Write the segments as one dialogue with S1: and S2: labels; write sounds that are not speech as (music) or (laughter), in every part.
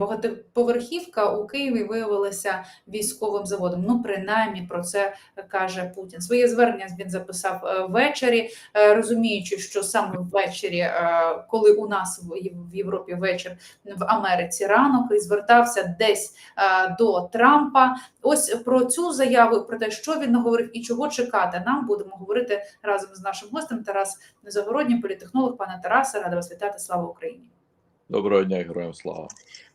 S1: Багатоповерхівка у Києві виявилася військовим заводом. Ну, принаймні про це каже Путін. Своє звернення він записав е, ввечері, е, розуміючи, що саме ввечері, е, коли у нас в Європі вечір в Америці ранок, і звертався десь до Трампа. Ось про цю заяву, про те, що він наговорив і чого чекати. Нам будемо говорити разом з нашим гостем Тарас Загородній, політехнолог. Пане Тарасе, рада вас вітати. Слава Україні.
S2: Доброго дня, героям слава.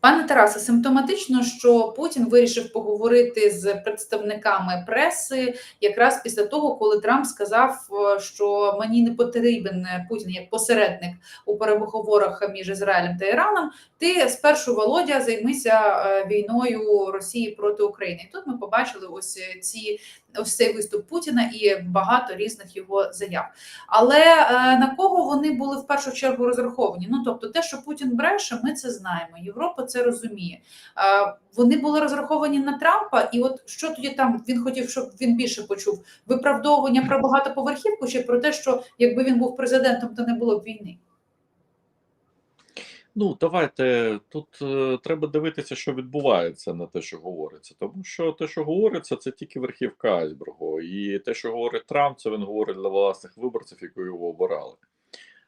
S1: Пане Тарасе, симптоматично, що Путін вирішив поговорити з представниками преси якраз після того, коли Трамп сказав, е, що мені не потрібен Путін як посередник у переговорах між Ізраїлем та Іраном. Ти спершу Володя займися е, війною Росії проти України. І тут ми побачили ось ці ось цей виступ Путіна і багато різних його заяв. Але е, на кого вони були в першу чергу розраховані? Ну тобто, те, що Путін бреше, ми це знаємо. Європа це розуміє. Е, вони були розраховані на Трампа, і от що тоді там він хотів, щоб він більше почув виправдовування про багатоповерхівку, чи про те, що якби він був президентом, то не було б війни.
S2: Ну, давайте тут е, треба дивитися, що відбувається на те, що говориться. Тому що те, що говориться, це тільки верхівка айсбергу. І те, що говорить Трамп, це він говорить для власних виборців, які його обирали.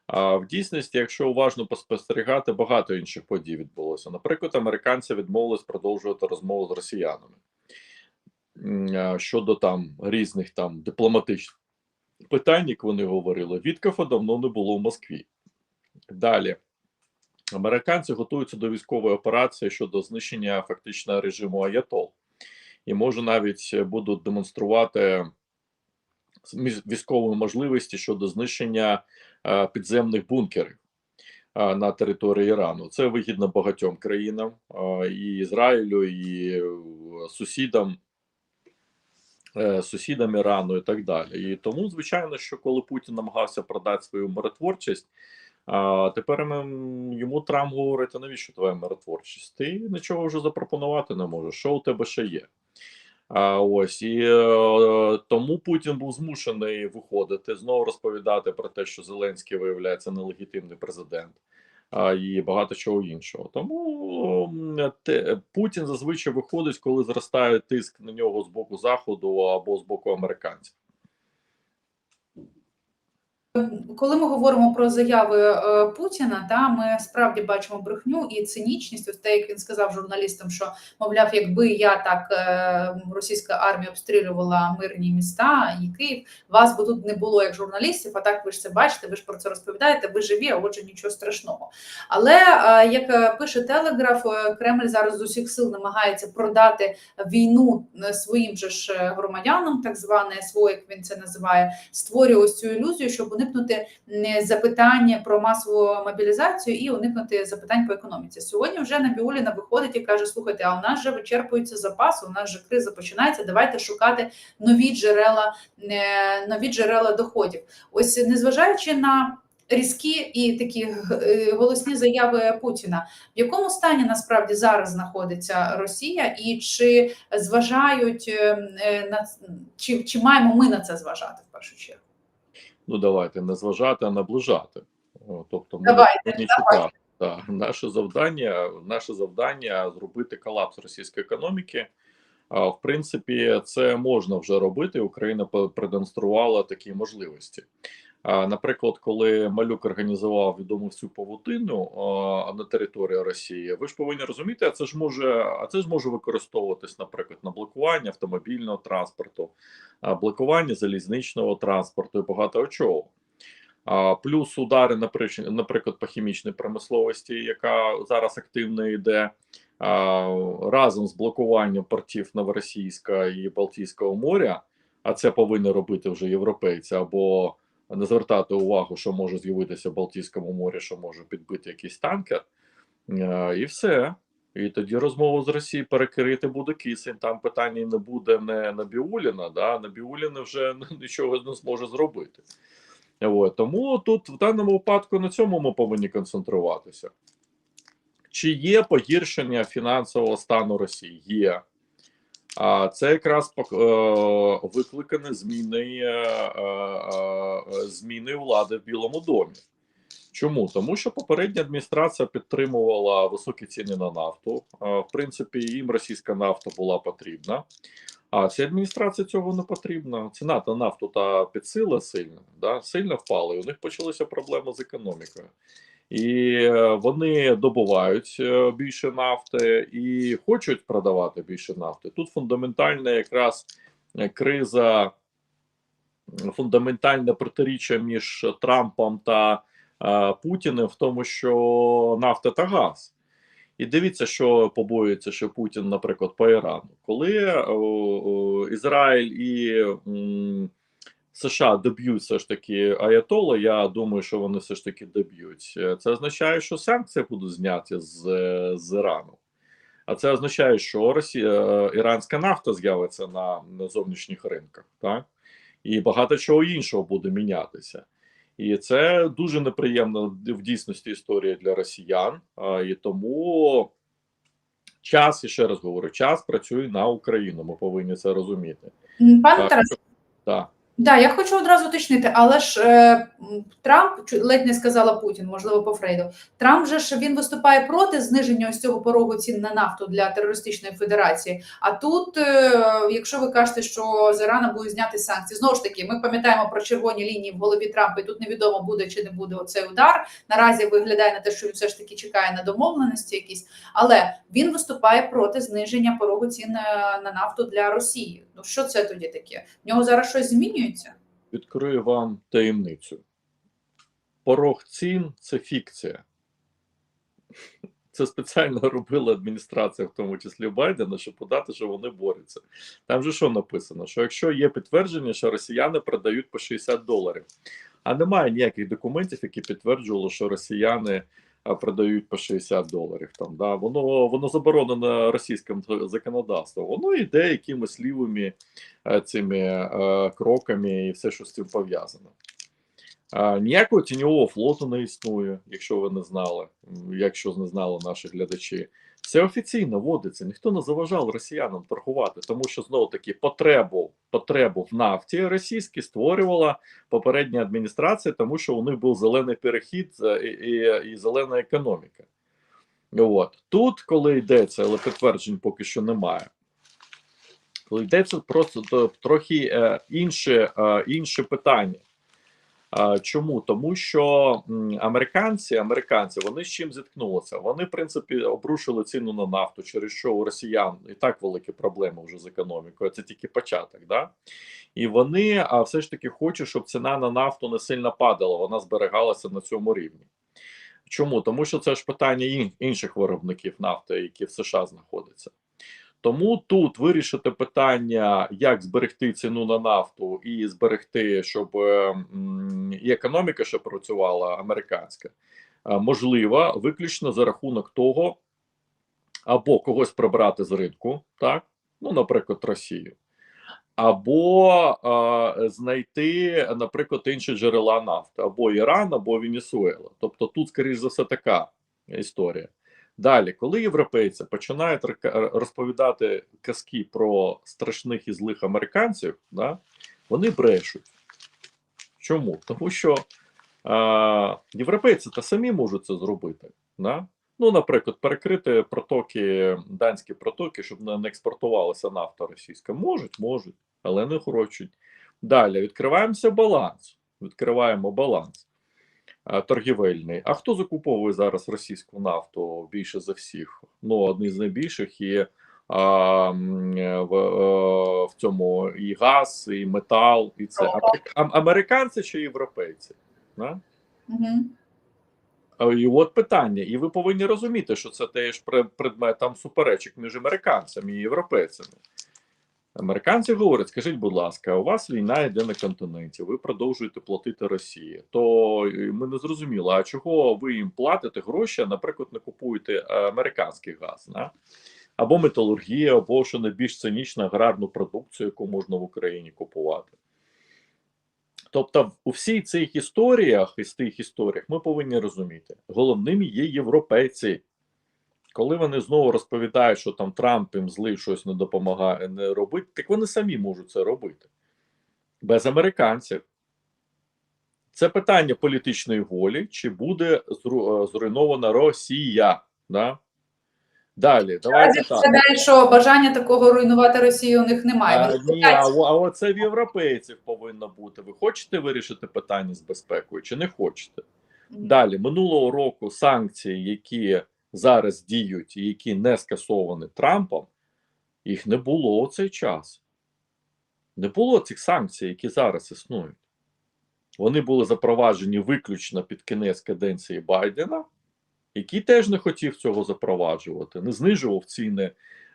S2: А в дійсності, якщо уважно поспостерігати, багато інших подій відбулося. Наприклад, американці відмовились продовжувати розмову з росіянами щодо там різних там дипломатичних питань, як вони говорили. Віткафа давно не було в Москві. Далі. Американці готуються до військової операції щодо знищення фактично режиму Аятол, і може навіть будуть демонструвати військові можливості щодо знищення е, підземних бункерів е, на території Ірану. Це вигідно багатьом країнам, е, і Ізраїлю, і е, сусідам. е, Сусідам Ірану і так далі, і тому звичайно, що коли Путін намагався продати свою миротворчість, а тепер йому Трамп говорить: а навіщо твоя миротворчість? Ти нічого вже запропонувати не можеш. Що у тебе ще є? А ось і е, тому Путін був змушений виходити знову розповідати про те, що Зеленський виявляється нелегітимний президент. І багато чого іншого. Тому те, Путін зазвичай виходить, коли зростає тиск на нього з боку заходу або з боку американців.
S1: Коли ми говоримо про заяви е, Путіна, та ми справді бачимо брехню і цинічність. Ось те, як він сказав журналістам, що мовляв, якби я так е, російська армія обстрілювала мирні міста і Київ, вас би тут не було як журналістів. А так ви ж це бачите, ви ж про це розповідаєте. Ви живі, а отже, нічого страшного. Але е, як пише Телеграф, Кремль зараз з усіх сил намагається продати війну своїм же ж громадянам, так зване СВО, як він це називає, створює ось цю ілюзію, щоб уникнути запитання про масову мобілізацію і уникнути запитань по економіці. Сьогодні вже Набіуліна виходить і каже: слухайте, а у нас вже вичерпуються запаси, у нас вже криза починається. Давайте шукати нові джерела, е, нові джерела доходів. Ось незважаючи на. Різкі і такі е, голосні заяви Путіна. В якому стані насправді зараз знаходиться Росія, і чи зважають е, е, на чи, чи маємо ми на це зважати в першу чергу?
S2: Ну давайте не зважати, а наближати. Тобто, ми
S1: Давайте,
S2: не
S1: давайте.
S2: Так, наше завдання, наше завдання зробити колапс російської економіки. А, В принципі, це можна вже робити. Україна продемонструвала такі можливості. Наприклад, коли Малюк організував відому всю павутину на території Росії, ви ж повинні розуміти, а це ж може, а це ж може використовуватись, наприклад, на блокування автомобільного транспорту, блокування залізничного транспорту і багато чого. Плюс удари, наприклад, по хімічній промисловості, яка зараз активно йде разом з блокуванням портів Новоросійська і Балтійського моря, а це повинні робити вже європейці, або не звертати увагу, що може з'явитися в Балтійському морі, що може підбити якийсь танкер, і все. І тоді розмову з Росією перекрити буде кисень. Там питання не буде не Набіуліна, да Набіуліна вже (laughs) нічого не зможе зробити. От. Тому тут в даному випадку на цьому ми повинні концентруватися. Чи є погіршення фінансового стану Росії? Є. А це якраз е, викликане зміни, е, е, зміни влади в Білому домі. Чому? Тому що попередня адміністрація підтримувала високі ціни на нафту. В принципі, їм російська нафта була потрібна. А цій адміністрації цього не потрібно. Ціна на нафту та підсила сильно, да, сильно впала, і у них почалися проблеми з економікою. І е, вони добувають е, більше нафти і хочуть продавати більше нафти. Тут фундаментальна якраз е, криза, фундаментальне протиріччя між Трампом та Путіним в тому, що нафта та газ. І дивіться, що побоюється, що Путін, наприклад, по Ірану, коли о, о, Ізраїль і м, США доб'ють все ж таки Аятола, я думаю, що вони все ж таки доб'ють. Е, Це означає, що санкції будуть зняті з, з Ірану. А це означає, що Росія, е, іранська нафта з'явиться на, на зовнішніх ринках, так? І багато чого іншого буде мінятися. І це дуже неприємна в дійсності історія для росіян. І тому час, і ще раз говорю, час працює на Україну. Ми повинні це розуміти.
S1: Пане. Тарасе,
S2: Так.
S1: Да, я хочу одразу уточнити, але ж е, Трамп ледь не сказала Путін, можливо, по Фрейду. Трамп же ж він виступає проти зниження ось цього порогу цін на нафту для терористичної федерації. А тут, е, якщо ви кажете, що з Ірана будуть зняти санкції, знову ж таки, ми пам'ятаємо про червоні лінії в голові Трампа, і тут невідомо буде чи не буде оцей удар. Наразі виглядає на те, що він все ж таки чекає на домовленості якісь, але він виступає проти зниження порогу цін на, на нафту для Росії. Ну що це тоді таке? В нього зараз щось змінюється?
S2: Відкрию вам таємницю. Порог цін це фікція. Це спеціально робила адміністрація, в тому числі Байдена, щоб подати, що вони борються. Там же що написано? Що якщо є підтвердження, що росіяни продають по 60 доларів, а немає ніяких документів, які підтверджували, що росіяни продають по 60 доларів. Там да воно воно заборонено російським законодавством. Воно йде якимось лівими е, цими е, кроками і все, що з цим пов'язано. Ніякого тіньового флоту не існує, якщо ви не знали, якщо не знали наші глядачі. Все офіційно вводиться, ніхто не заважав росіянам торгувати, тому що знову таки потребу, потребу в нафті російській створювала попередня адміністрація, тому що у них був зелений перехід е, і, і, і зелена економіка. От тут, коли йдеться, але підтверджень поки що немає. Коли йдеться просто трохи е, інше, е, інше питання. Чому? Тому що американці, американці, вони з чим зіткнулися? Вони, в принципі, обрушили ціну на нафту, через що у росіян і так великі проблеми вже з економікою. Це тільки початок, да? І вони а, все ж таки хочуть, щоб ціна на нафту не сильно падала, вона зберігалася на цьому рівні. Чому? Тому що це ж питання інших виробників нафти, які в США знаходяться. Тому тут вирішити питання, як зберегти ціну на нафту і зберегти, щоб е, і економіка ще працювала американська, е, можливо, виключно за рахунок того, або когось прибрати з ринку, так, ну, наприклад, Росію, або е, знайти, наприклад, інші джерела нафти, або Іран, або Венесуела. Тобто, тут, скоріш за все, така історія. Далі, коли європейці починають розповідати казки про страшних і злих американців, да, вони брешуть. Чому? Тому що е, європейці та самі можуть це зробити. Да? Ну, наприклад, перекрити протоки, данські протоки, щоб не експортувалася нафта російська. Можуть, можуть, але не хочуть. Далі відкриваємося баланс. Відкриваємо баланс торгівельний. А хто закуповує зараз російську нафту більше за всіх? Ну, одні з найбільших і а, е, в, е, в цьому і газ, і метал, і це американці чи європейці? Да?
S1: Угу.
S2: І от питання, і ви повинні розуміти, що це теж пре- предметом суперечок між американцями і європейцями. Американці говорять: скажіть, будь ласка, у вас війна йде на континенті, ви продовжуєте платити Росії. То е, ми не зрозуміли, а чого ви їм платите гроші, наприклад, не купуєте е, американський газ, да? або металургію, або що найбільш цинічна аграрну продукцію, яку можна в Україні купувати. Тобто, у всій цих історіях і з тих історіях ми повинні розуміти, головними є європейці. Коли вони знову розповідають, що там Трамп їм злий щось не допомагає не робити, так вони самі можуть це робити без американців. Це питання політичної волі, чи буде е, зруйнована Росія. Да? Далі, давайте так.
S1: Гадаю, що бажання такого руйнувати Росію у них немає.
S2: А, ні, а, а оце в європейців повинно бути. Ви хочете вирішити питання з безпекою чи не хочете? Далі минулого року санкції, які зараз діють і які не скасовані Трампом, їх не було у цей час. Не було цих санкцій, які зараз існують. Вони були запроваджені виключно під кінець каденції Байдена, який теж не хотів цього запроваджувати, не знижував ціни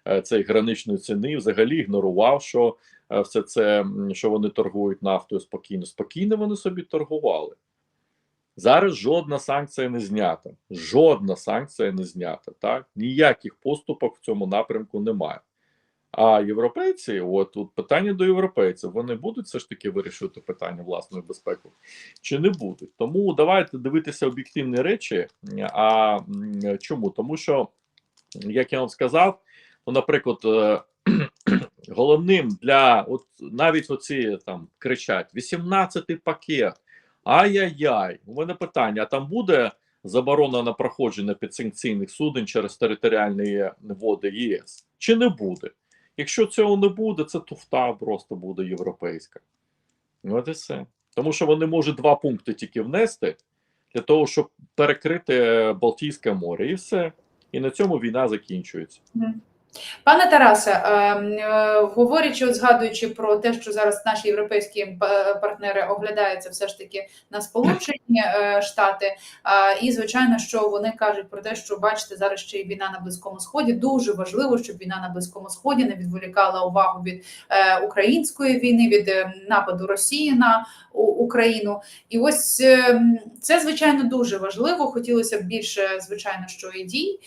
S2: е, цієї граничної ціни, взагалі ігнорував, що е, все це, що вони торгують нафтою спокійно. Спокійно вони собі торгували. Зараз жодна санкція не знята. Жодна санкція не знята. Так? Ніяких поступок в цьому напрямку немає. А європейці, от тут питання до європейців, вони будуть все ж таки вирішувати питання власної безпеки чи не будуть. Тому давайте дивитися об'єктивні речі. А чому? Тому що, як я вам сказав, ну, наприклад, е, (clears throat) головним для от навіть оці там кричать: 18-й пакет. Ай-яй-яй, у мене питання: а там буде заборона на проходження підсанкційних суден через територіальні води ЄС? Чи не буде? Якщо цього не буде, це туфта просто буде європейська. Ну, от і все. Тому що вони можуть два пункти тільки внести для того, щоб перекрити Балтійське море, і все. І на цьому війна закінчується.
S1: Пане Тарасе, е, е, говорячи, згадуючи про те, що зараз наші європейські е, партнери оглядаються все ж таки на Сполучені е, Штати, і звичайно, що вони кажуть про те, що бачите, зараз ще й війна на Близькому Сході. Дуже важливо, щоб війна на Близькому Сході не відволікала увагу від української війни, від нападу Росії на Україну. І ось е, це звичайно дуже важливо. Хотілося б більше, звичайно, що і дій.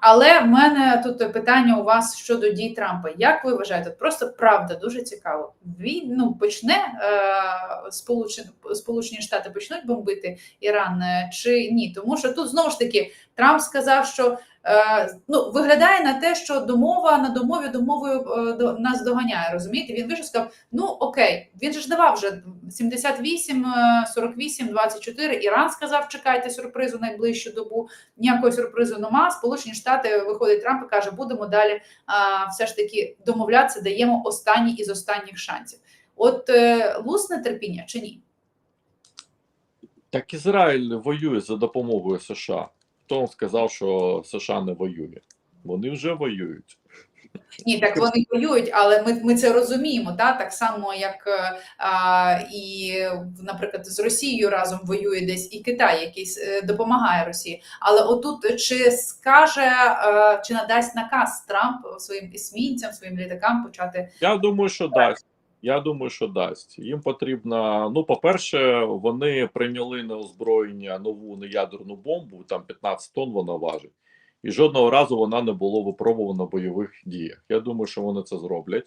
S1: Але в мене тут питання у вас щодо дій Трампа. Як ви вважаєте? Просто правда дуже цікаво. Він ну почне е, Сполучені, Сполучені Штати почнуть бомбити Іран е, чи ні? Тому що тут знову ж таки Трамп сказав, що е, ну виглядає на те, що домова на домові домовою е, до нас доганяє. Розумієте? Він вийшов сказав: ну окей, він же ж давав вже 78, е, 48, 24. Іран сказав, чекайте сюрпризу найближчу добу ніякого сюрпризу нема. Сполучені Штати виходить Трамп і каже, будемо далі все ж таки домовлятися, даємо останній із останніх шансів. От е, лусне терпіння чи ні?
S2: Так Ізраїль воює за допомогою США. Хто сказав, що США не воює? Вони вже воюють.
S1: Ні, так вони воюють, але ми, ми це розуміємо, та так само, як е, а, і, наприклад, з Росією разом воює десь і Китай, який е, допомагає Росії. Але отут чи скаже, е, чи надасть наказ Трамп своїм есмінцям, своїм літакам почати
S2: Я думаю, що дасть. Я думаю, що дасть. Їм потрібно. Ну, по-перше, вони прийняли на озброєння нову неядерну бомбу, там 15 тонн вона важить, і жодного разу вона не була випробувана в бойових діях. Я думаю, що вони це зроблять.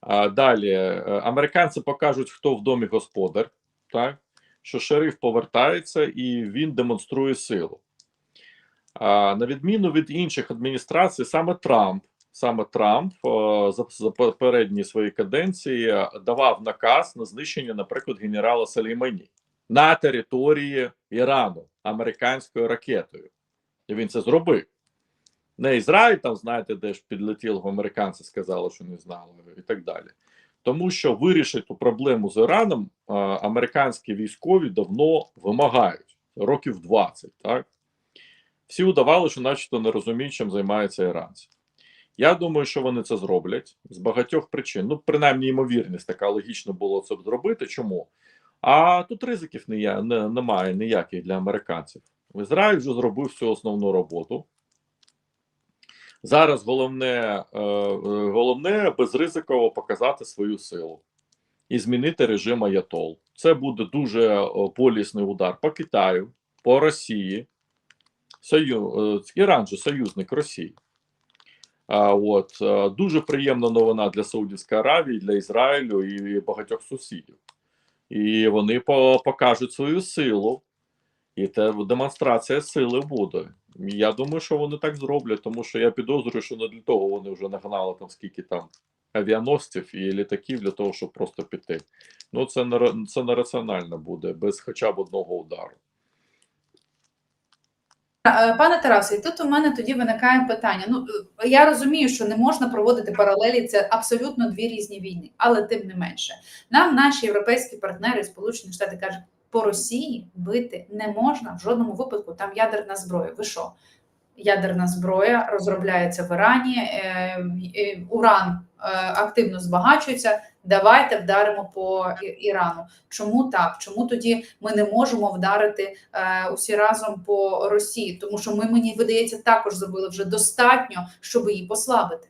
S2: А, далі е, американці покажуть, хто в домі господар, так що шериф повертається і він демонструє силу. А, на відміну від інших адміністрацій, саме Трамп саме Трамп е, за, за попередні свої каденції давав наказ на знищення, наприклад, генерала Салеймані на території Ірану американською ракетою. І він це зробив. Не Ізраїль, там, знаєте, де ж підлетіло, американці сказали, що не знали, і так далі. Тому що вирішити проблему з Іраном американські військові давно вимагають років 20. Так? Всі удавали, що начебто не розуміють, чим займаються іранці. Я думаю, що вони це зроблять з багатьох причин. Ну, принаймні, ймовірність така логічно було це зробити. Чому? А тут ризиків немає ніяких для американців. Ізраїль вже зробив всю основну роботу. Зараз головне, е, е, головне безризиково показати свою силу і змінити режим Аятол. Це буде дуже е, болісний удар по Китаю, по Росії. Сою, Іран же союзник Росії. А, от дуже приємна новина для Саудівської Аравії, для Ізраїлю і багатьох сусідів. І вони покажуть свою силу, і це демонстрація сили буде. Я думаю, що вони так зроблять, тому що я підозрюю, що не для того вони вже нагнали там скільки там авіаносців і літаків для того, щоб просто піти. Ну це не це нераціонально буде без хоча б одного удару.
S1: Е, Пане Тарасе, і тут у мене тоді виникає питання. Ну е, я розумію, що не можна проводити паралелі, це абсолютно дві різні війни, але тим не менше, нам наші європейські партнери, Сполучені Штати кажуть, по Росії бити не можна в жодному випадку. Там ядерна зброя. Ви що? Ядерна зброя розробляється в Ірані, е, уран е, активно збагачується. Давайте вдаримо по Ірану. Чому так? Чому тоді ми не можемо вдарити е, усі разом по Росії? Тому що ми, мені видається, також зробили вже достатньо, щоб її послабити.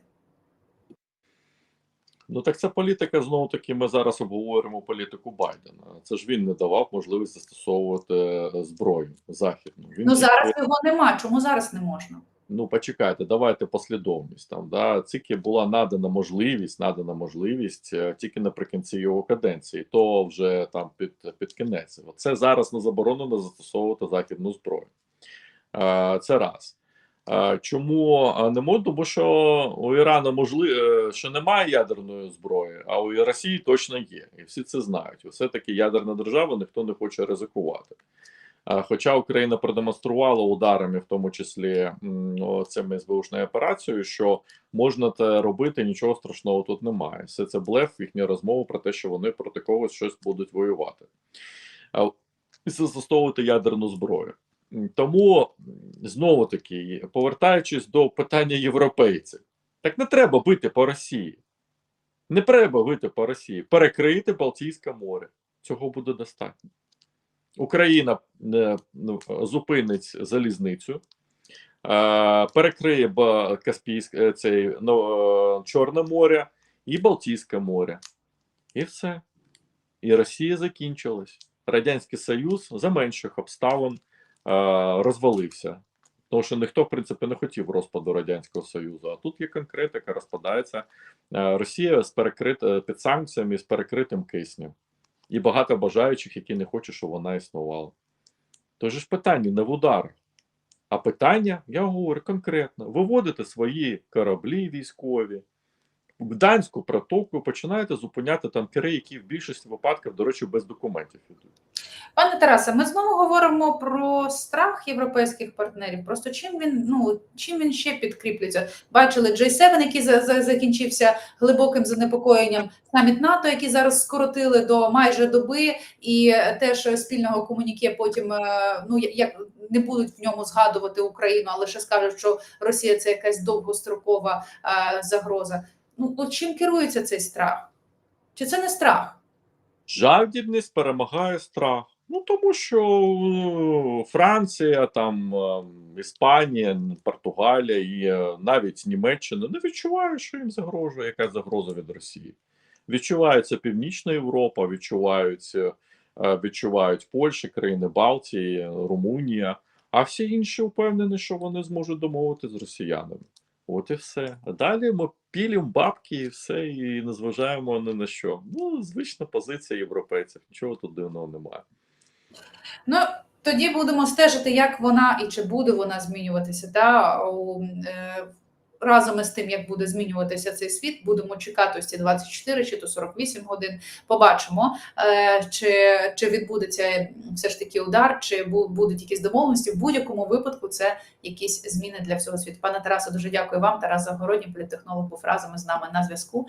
S2: Ну так це політика знову таки. Ми зараз обговорюємо політику Байдена. Це ж він не давав можливість застосовувати е, зброю західну. Він
S1: Ну зараз його нема. Чому зараз не можна?
S2: ну почекайте, давайте послідовність там. Да, тільки була надана можливість, надана можливість е, тільки наприкінці його каденції, то вже там під, під кінець. Це зараз не заборонено застосовувати західну зброю. Е, Це раз. Е, Чому е, не можна? Тому що у Ірану можливо, що немає ядерної зброї, а у Росії точно є, і всі це знають. Все таки ядерна держава, ніхто не хоче ризикувати. Е, Хоча Україна продемонструвала ударами, в тому числі цими СБУшною операцією, що можна це робити, нічого страшного тут немає. Все це блеф, їхні розмови про те, що вони проти когось щось будуть воювати. Е, І застосовувати ядерну зброю. Тому знову таки, повертаючись до питання європейців, так не треба бити по Росії. Не треба бити по Росії. Перекрити Балтійське море. Цього буде достатньо. Україна е, ну, зупинить залізницю, е, перекриє Каспійське цей ну, е, Чорне море і Балтійське море. І все. І Росія закінчилась. Радянський Союз за менших обставин розвалився. Тому що ніхто, в принципі, не хотів розпаду Радянського Союзу. А тут є конкретика, розпадається е, Росія з перекрит, е, під санкціями з перекритим киснем. І багато бажаючих, які не хочуть, щоб вона існувала. Тож ж питання не в удар. А питання, я говорю конкретно: виводите свої кораблі військові Гданську протоку, починаєте зупиняти танкери, які в більшості випадків, до речі, без документів йдуть.
S1: Пане Тарасе, ми знову говоримо про страх європейських партнерів. Просто чим він ну чим він ще підкріплюється? Бачили J7, який за, за, закінчився глибоким занепокоєнням. Саміт НАТО, який зараз скоротили до майже доби, і теж спільного комуніке потім е, ну як не будуть в ньому згадувати Україну, а лише скажуть, що Росія це якась довгострокова е, загроза. Ну от чим керується цей страх? Чи це не страх?
S2: Жадібність перемагає страх. Ну тому що е, Франція, там е, Іспанія, Португалія і е, навіть Німеччина не відчувають, що їм загрожує яка загроза від Росії. Відчувається Північна Європа, відчувають, е, відчувають Польща, країни Балтії, Румунія. А всі інші впевнені, що вони зможуть домовитися з росіянами. От і все. А далі ми пілім бабки і все, і не зважаємо ні на що. Ну, звична позиція європейців. Нічого тут дивного немає.
S1: Ну тоді будемо стежити, як вона і чи буде вона змінюватися. Та разом із тим, як буде змінюватися цей світ, будемо чекати ось ці 24 чи то 48 годин. Побачимо, е, чи, чи відбудеться все ж таки удар, чи будуть якісь домовленості. В будь-якому випадку це якісь зміни для всього світу. Пане Тарасе, дуже дякую вам. Тарас Загородній, політтехнолог, був разом із нами на зв'язку.